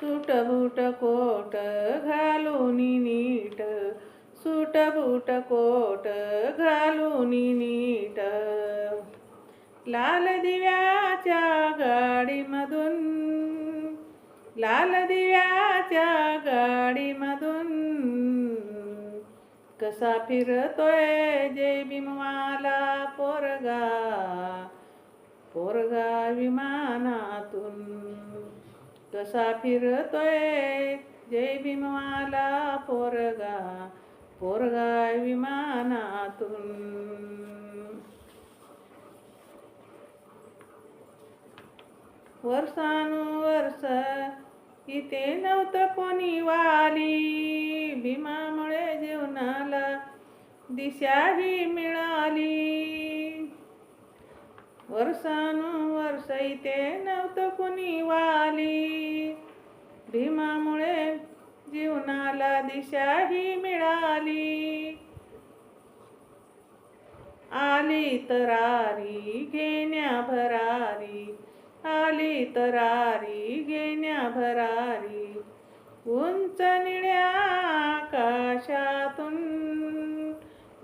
Suit boot coat घालून नीट. Suit boot coat घालून नीट. लाल दिव्याच्या गाडीमधून लाल दिव्याच्या गाडीमधून कसा फिरतोय जय भीमवाला पोरगा? पोरगा विमा कसा फिरतोय. जय भीमवाला पोरगा पोरगा विमानातून. वर्षानुवर्ष इथे नव्हतं कोणी वाली. भीमामुळे जीवनाला दिशाही मिळाली. वर्षानुवर्ष इथे नव्हतं कोणी वाली. भीमामुळे जीवनाला दिशाही मिळाली. आली तरारी घेण्या भरारी आली तरारी घेण्या भरारी उंच निळ्या आकाशातून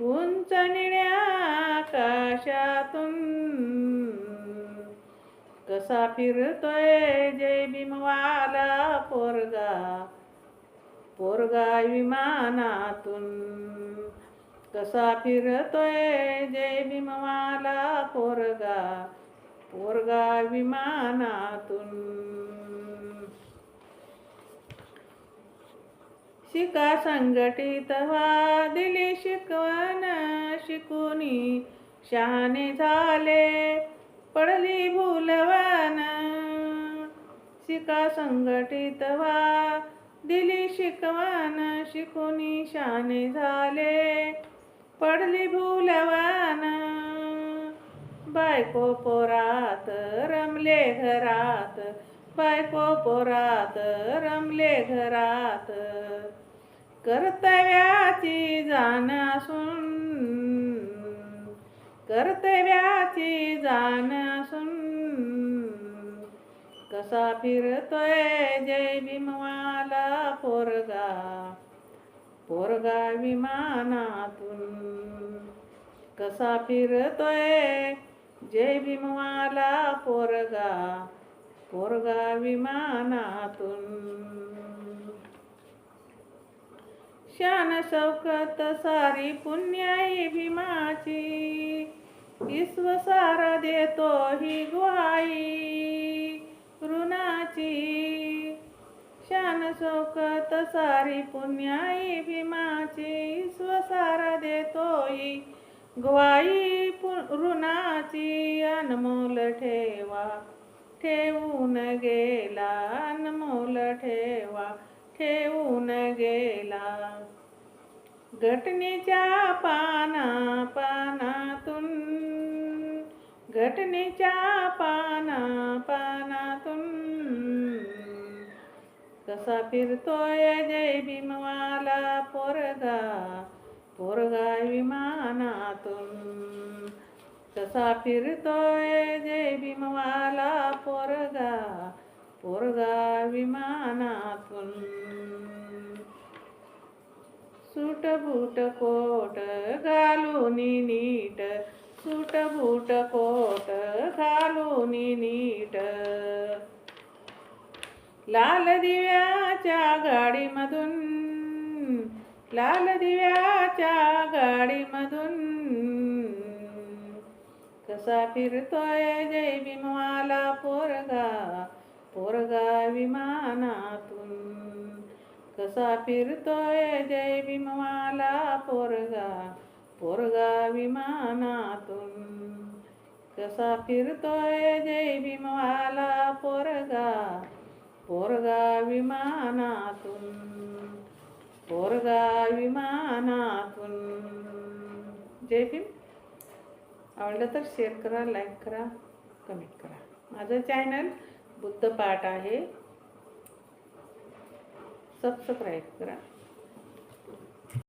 उंच निळ्या आकाशातून. कसा फिरतोय जय भीमवा पोरगा विमानातून. कसा फिरतोय जय भीमवाला पोरगा. पोरगा विमानातून. शिका संघटित व्हा दिली शिकवण शिकुनी. शहाणे झाले पडली भूलवान. शिका संघटित व्हा दिली शिकवण शिकुनी शाने झाले. पडली भूलवान. बायको पोरात रमले घरात. बायको पोरात रमले घरात. कर्तव्याची जाण असून कर्तव्याची जाण असून कसा फिरतोय जय भीमवाला पोरगा? पोरगा विमानातून. कसा फिरतोय जय भीमवाला पोरगा? पोरगा विमानातून. शान शौकत सारी पुण्याई भीमाची. ईश्वसार देतो ही गुहाई शौकत सारी पुण्याई भीमाची स्वसार देतोई. ग्वाई ऋणाची अनमोल ठेवा. ठेवून गेला अनमोल ठेवा. ठेवून गेला. घटनेच्या पाना पानातून घटनेच्या पाना पानातून कसा फिरतोय जय भीमवाला पोरगा पोरगा विमानातून. कसा फिरतोय जय भीमवाला पोरगा पोरगा विमानातून. सूट बूट कोट घालून नीट सुटबूट कोट घालून नीट. लाल दिव्याच्या गाडीमधून लाल दिव्याच्या गाडीमधून. कसा फिरतोय जय भीमवाला पोरगा पोरगा विमानातून. कसा फिरतोय जय भीमवाला पोरगा पोरगा विमानातून. कसा फिरतोय जय भीमवाला पोरगा पोरगा विमानातून पोरगा विमानातून. जय भीम. आवडलं तर शेअर करा लाईक करा कमेंट करा. माझं चॅनल बुद्ध पाठ आहे. सबस्क्राईब करा.